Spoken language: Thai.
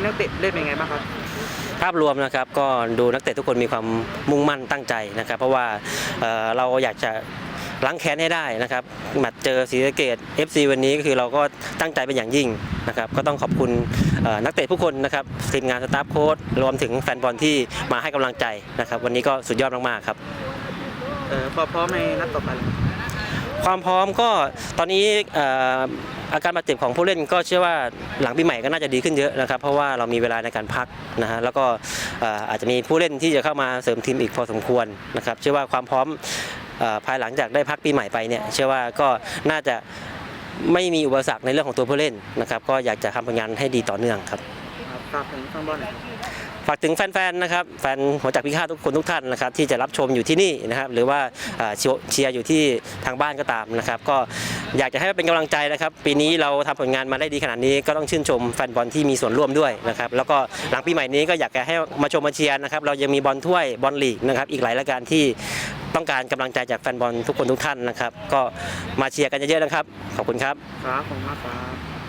นี้นักเตะเล่นเป็นไงบ้างครับ ภาพรวมนะครับก็ดูนักเตะทุกคนมีความมุ่งมั่นตั้งใจนะครับ เพราะว่าเอ่อเราอยากจะล้างแค้นให้ได้นะครับแมตช์เจอศรีสะเกด FC วันนี้ก็คือเราก็ตั้งใจเป็นอย่างยิ่งนะครับ ก็ต้องขอบคุณเอ่อนักเตะทุกคนนะครับทีมงานสตาฟโค้ชรวมถึงแฟนบอลที่มาให้กำลังใจนะครับ วันนี้ก็สุดยอดมากๆครับ เออพอพร้อมในนัดต่อไปเลย ความพร้อมก็ตอนนี้อาการบาดเจ็บของผู้เล่นก็เชื่อว่าหลังปีใหม่ก็น่าจะดีขึ้นเยอะนะครับ เพราะว่าเรามีเวลาในการพักนะฮะแล้วก็อาจจะมีผู้เล่นที่จะเข้ามาเสริมทีมอีกพอสมควรนะครับ เชื่อว่าความพร้อมภายหลังจากได้พักปีใหม่ไปเนี่ยเชื่อว่าก็น่าจะไม่มีอุปสรรคในเรื่องของตัวผู้เล่นนะครับ ก็อยากจะทำผลงานให้ดีต่อเนื่องครับ ฝากถึงแฟนบอลหน่อยครับฝากถึงแฟนๆ นะครับ แฟนหัวจักพิฆาตทุกคนทุกท่านนะครับ ที่จะรับชมอยู่ที่นี่นะครับ หรือว่าเอ่อเชียร์เชียร์อยู่ที่ทางบ้านก็ตามนะครับ ก็อยากจะให้เป็นกำลังใจนะครับ ปีนี้เราทำผลงานมาได้ดีขนาดนี้ ก็ต้องชื่นชมแฟนบอลที่มีส่วนร่วมด้วยนะครับ แล้วก็หลังปีใหม่นี้ก็อยากจะให้มาชมมาเชียร์นะครับ เรายังมีบอลถ้วยบอลลีกนะครับ อีกหลายรายการที่ต้องการกำลังใจจากแฟนบอลทุกคนทุกท่านนะครับ ก็มาเชียร์กันเยอะๆนะครับ ขอบคุณครับ ครับผมมากครับ